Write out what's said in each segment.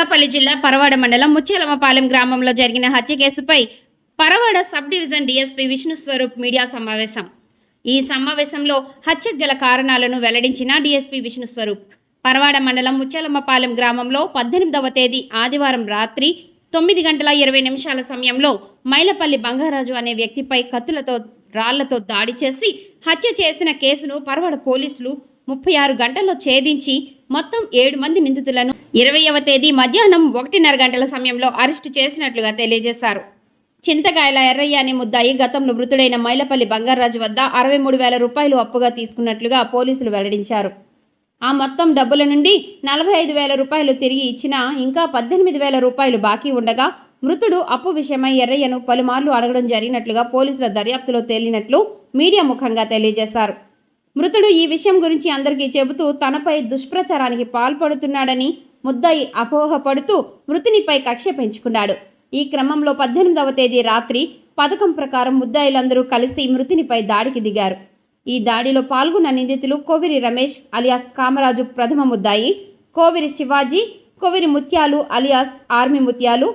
అనకాపల్లి జిల్లా పరవాడ మండలం ముత్యాలమ్మపాలెం గ్రామంలో జరిగిన హత్య కేసుపై Paravada sub division DSP Vishnu Swaroop media సమావేశం. ఈ సమావేశంలో హత్యకు గల కారణాలను వెల్లడించిన డీఎస్పీ విష్ణు స్వరూప్. పరవాడ మండలం ముత్యాలమ్మపాలెం గ్రామంలో పద్దెనిమిదవ తేదీ ఆదివారం రాత్రి తొమ్మిది గంటల ఇరవై నిమిషాల సమయంలో మైలపల్లి బంగారాజు అనే వ్యక్తిపై కత్తులతో రాళ్ళతో దాడి చేసి హత్య చేసిన కేసును పరవడ పోలీసులు ముప్పై ఆరు గంటల్లో ఛేదించి మొత్తం ఏడు మంది నిందితులను ఇరవైవ తేదీ మధ్యాహ్నం ఒకటిన్నర గంటల సమయంలో అరెస్టు చేసినట్లుగా తెలియజేశారు. చింతకాయల ఎర్రయ్య అనే ముద్దాయి గతంలో మృతుడైన మైలపల్లి బంగారాజు వద్ద అరవై మూడు వేల రూపాయలు అప్పుగా తీసుకున్నట్లుగా పోలీసులు వెల్లడించారు. ఆ మొత్తం డబ్బుల నుండి నలభై ఐదు వేల రూపాయలు తిరిగి ఇచ్చినా ఇంకా పద్దెనిమిది వేల రూపాయలు బాకీ ఉండగా మృతుడు అప్పు విషయమై ఎర్రయ్యను పలుమార్లు అడగడం జరిగినట్లుగా పోలీసుల దర్యాప్తులో తేలినట్లు మీడియా ముఖంగా తెలియజేశారు. మృతుడు ఈ విషయం గురించి అందరికీ చెబుతూ తనపై దుష్ప్రచారానికి పాల్పడుతున్నాడని ముద్దాయి అపోహపడుతూ మృతునిపై కక్ష పెంచుకున్నాడు. ఈ క్రమంలో పద్దెనిమిదవ తేదీ రాత్రి పథకం ప్రకారం ముద్దాయిలందరూ కలిసి మృతునిపై దాడికి దిగారు. ఈ దాడిలో పాల్గొన్న నిందితులు కోవిరి రమేష్ అలియాస్ కామరాజు ప్రథమ ముద్దాయి కోవిరి శివాజీ కోవిరి ముత్యాలు అలియాస్ ఆర్మీ ముత్యాలు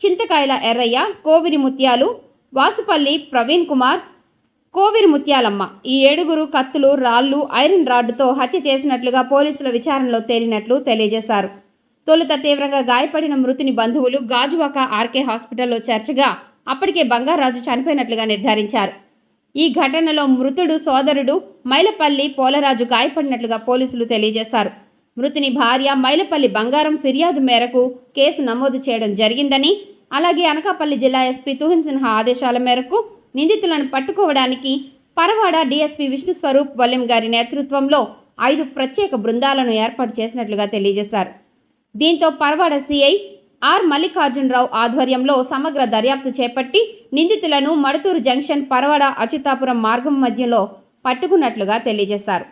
చింతకాయల ఎర్రయ్య కోవిరి ముత్యాలు వాసుపల్లి ప్రవీణ్ కుమార్ కోవిరి ముత్యాలమ్మ. ఈ ఏడుగురు కత్తులు రాళ్ళు ఐరన్ రాడ్డుతో హత్య చేసినట్లుగా పోలీసుల విచారణలో తేలినట్లు తెలియజేశారు. తొలుత తీవ్రంగా గాయపడిన మృతుని బంధువులు గాజువాక ఆర్కే హాస్పిటల్లో చేర్చగా అప్పటికే బంగారాజు చనిపోయినట్లుగా నిర్ధారించారు. ఈ ఘటనలో మృతుడు సోదరుడు మైలపల్లి పోలరాజు గాయపడినట్లుగా పోలీసులు తెలియజేశారు. మృతుని భార్య మైలపల్లి బంగారం ఫిర్యాదు మేరకు కేసు నమోదు చేయడం జరిగిందని అలాగే అనకాపల్లి జిల్లా ఎస్పీ తుహిన్ సిన్హా ఆదేశాల మేరకు నిందితులను పట్టుకోవడానికి పరవాడ డీఎస్పీ విష్ణు స్వరూప్ వల్లెం గారి నేతృత్వంలో ఐదు ప్రత్యేక బృందాలను ఏర్పాటు చేసినట్లుగా తెలియజేశారు. దీంతో పరవాడ సిఐ ఆర్ మల్లికార్జునరావు ఆధ్వర్యంలో సమగ్ర దర్యాప్తు చేపట్టి నిందితులను మడుతూరు జంక్షన్ పరవాడ అచ్యుతాపురం మార్గం మధ్యలో పట్టుకున్నట్లుగా తెలియజేశారు.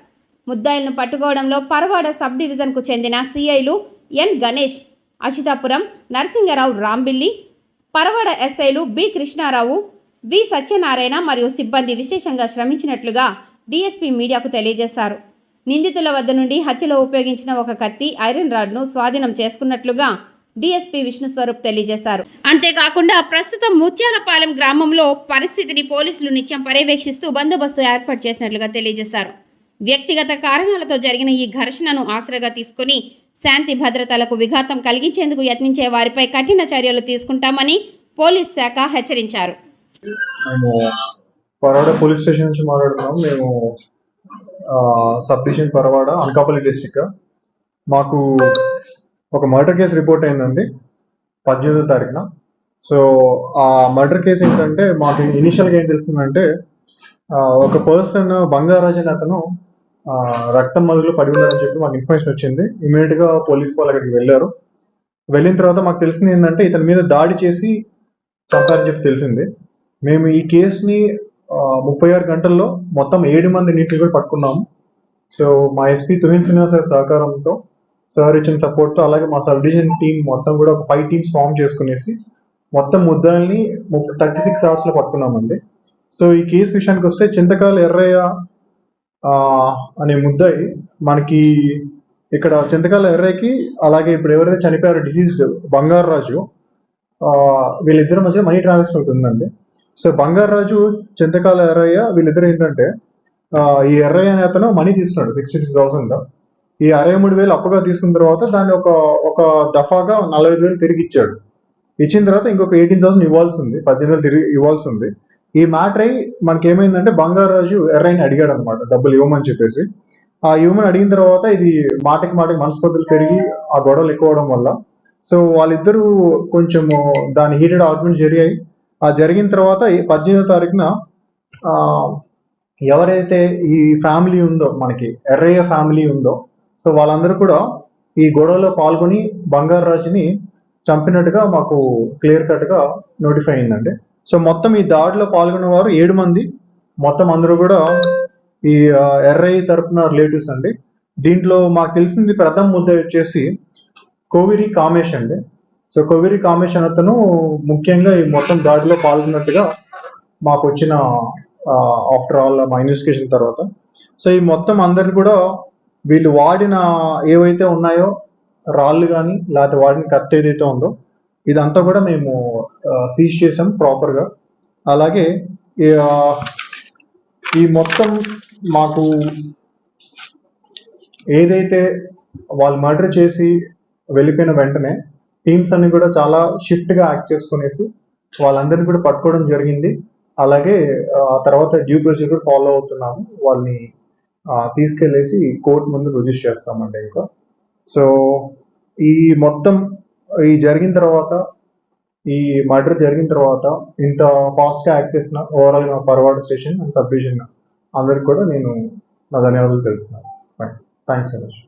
ముద్దాయిలను పట్టుకోవడంలో పరవాడ సబ్ డివిజన్కు చెందిన సిఐలు ఎన్ గణేష్ అచ్యుతాపురం నరసింగరావు రాంబిల్లి పరవడ ఎస్ఐలు బి కృష్ణారావు వి సత్యనారాయణ మరియు సిబ్బంది విశేషంగా శ్రమించినట్లుగా డీఎస్పీ మీడియాకు తెలియజేశారు. నిందితుల వద్ద నుండి హత్యలో ఉపయోగించిన ఒక కత్తి ఐరన్ రాడ్ను స్వాధీనం చేసుకున్నట్లుగా డీఎస్పీ విష్ణు స్వరూప్ తెలియజేశారు. అంతేకాకుండా ప్రస్తుతం ముత్యాలపాలెం గ్రామంలో పరిస్థితిని పోలీసులు నిత్యం పర్యవేక్షిస్తూ బందోబస్తు ఏర్పాటు చేసినట్లుగా తెలియజేశారు. వ్యక్తిగత కారణాలతో జరిగిన ఈ ఘర్షణను ఆసరాగా తీసుకుని శాంతి భద్రతలకు విఘాతం కలిగించేందుకు యత్నించే వారిపై కఠిన చర్యలు తీసుకుంటామని పోలీస్ శాఖ హెచ్చరించారు. మేము పరవాడ పోలీస్ స్టేషన్ నుంచి మాట్లాడుతున్నాం. మేము sub division Paravada Anakapalli district. మాకు ఒక మర్డర్ కేసు రిపోర్ట్ అయిందండి పద్దెనిమిదో తారీఖున. సో ఆ మర్డర్ కేసు ఏంటంటే మాకు ఇనిషియల్గా ఏం తెలుస్తుందంటే ఒక పర్సన్ బంగారాజన్ అతను రక్తం మదులో పడి ఉన్నారని చెప్పి మాకు ఇన్ఫర్మేషన్ వచ్చింది. ఇమీడియట్గా పోలీస్ వాళ్ళు అక్కడికి వెళ్ళారు. వెళ్ళిన తర్వాత మాకు తెలిసింది ఏంటంటే ఇతని మీద దాడి చేసి చంపారని చెప్పి తెలిసింది. మేము ఈ కేసుని ముప్పై ఆరు గంటల్లో మొత్తం ఏడు మంది నీటిని కూడా పట్టుకున్నాము. సో మా ఎస్పీ తుహిన్ శ్రీనివాస్ గారి సహకారంతో సార్ ఇచ్చిన సపోర్ట్తో అలాగే మా సబ్ డివిజన్ టీం మొత్తం కూడా ఒక ఫైవ్ టీమ్స్ ఫామ్ చేసుకునేసి మొత్తం ముద్దాల్ని థర్టీ సిక్స్ అవర్స్లో పట్టుకున్నామండి. సో ఈ కేసు విషయానికి వస్తే చింతకాయల ఎర్రయ్య అనే ముద్దై మనకి ఇక్కడ చింతకాల ఎర్రయ్యకి అలాగే ఇప్పుడు ఎవరైతే చనిపోయారో డిసీజ్డ్ బంగారు రాజు వీళ్ళిద్దరి మధ్య మనీ ట్రాన్సాక్షన్ ఒకటి ఉందండి సో బంగారు రాజు చింతకాల ఎర్రయ్య వీళ్ళిద్దరు ఏంటంటే ఈ ఎర్రయ్య అనే అతను మనీ తీసుకున్నాడు సిక్స్టీ సిక్స్ థౌసండ్ ఈ అరవై మూడు వేలు అప్పుగా తీసుకున్న తర్వాత దాన్ని ఒక ఒక దఫాగా నలభై ఐదు వేలు తిరిగి ఇచ్చాడు. ఇచ్చిన తర్వాత ఇంకొక ఎయిటీన్ థౌసండ్ ఇవ్వాల్సి ఉంది పద్దెనిమిది వేలు తిరిగి ఇవ్వాల్సి ఉంది. ఈ మ్యాటర్ అయి మనకి ఏమైందంటే బంగారు రాజు అడిగాడు అనమాట డబ్బులు ఇవ్వమని చెప్పేసి. ఆ ఇవ్వమని అడిగిన తర్వాత ఇది మాటకి మాటకి మనస్పతులు పెరిగి ఆ గొడవలు ఎక్కువ అవడం వల్ల. సో వాళ్ళిద్దరూ కొంచెము దాని హీటెడ్ ఆర్గ్యుమెంట్ జరిగాయి. ఆ జరిగిన తర్వాత ఈ పద్దెనిమిదో తారీఖున ఎవరైతే ఈ ఫ్యామిలీ ఉందో మనకి ఎర్రయ్య ఫ్యామిలీ ఉందో సో వాళ్ళందరూ కూడా ఈ గొడవలో పాల్గొని బంగారు రాజుని చంపినట్టుగా మాకు క్లియర్ కట్గా నోటిఫై అయిందండి. సో మొత్తం ఈ దాడిలో పాల్గొన్న వారు ఏడు మంది. మొత్తం అందరూ కూడా ఈ ఎర్ఐ తరపున రిలేటివ్స్ అండి. దీంట్లో మాకు తెలిసింది ప్రథమ ముద్ద వచ్చేసి కోవిరి కామేష్ అండి. సో కోవిరి కామేష్ అతను ముఖ్యంగా ఈ మొత్తం దాడిలో పాల్గొన్నట్టుగా మాకు వచ్చిన ఆఫ్టర్ ఆల్ మా ఇన్వెస్టిగేషన్ తర్వాత. సో ఈ మొత్తం అందరిని కూడా వీళ్ళు వాడిన ఏవైతే ఉన్నాయో రాళ్ళు కానీ లేకపోతే వాడిన కత్తి ఏదైతే ఉందో ఇదంతా కూడా మేము సీజ్ చేసాం ప్రాపర్గా అలాగే ఈ, మొత్తం మాకు ఏదైతే వాళ్ళు మర్డర్ చేసి వెళ్ళిపోయిన వెంటనే టీమ్స్ అన్ని కూడా చాలా షిఫ్ట్గా యాక్ట్ చేసుకునేసి వాళ్ళందరినీ కూడా పట్టుకోవడం జరిగింది. అలాగే ఆ తర్వాత డ్యూ ప్రొసీజర్ కూడా ఫాలో అవుతున్నాము. వాళ్ళని తీసుకెళ్ళేసి కోర్టు ముందు రిజిస్టర్ చేస్తామండి ఇంకా. సో ఈ మొత్తం ఈ జరిగిన తర్వాత ఈ మర్డర్ జరిగిన తర్వాత ఇంత ఫాస్ట్గా యాక్ట్ చేసిన ఓవరాల్ నా Paravada station and sub division అందరికి కూడా నేను నా ధన్యవాదాలు తెలుపుతున్నాను. Thanks so much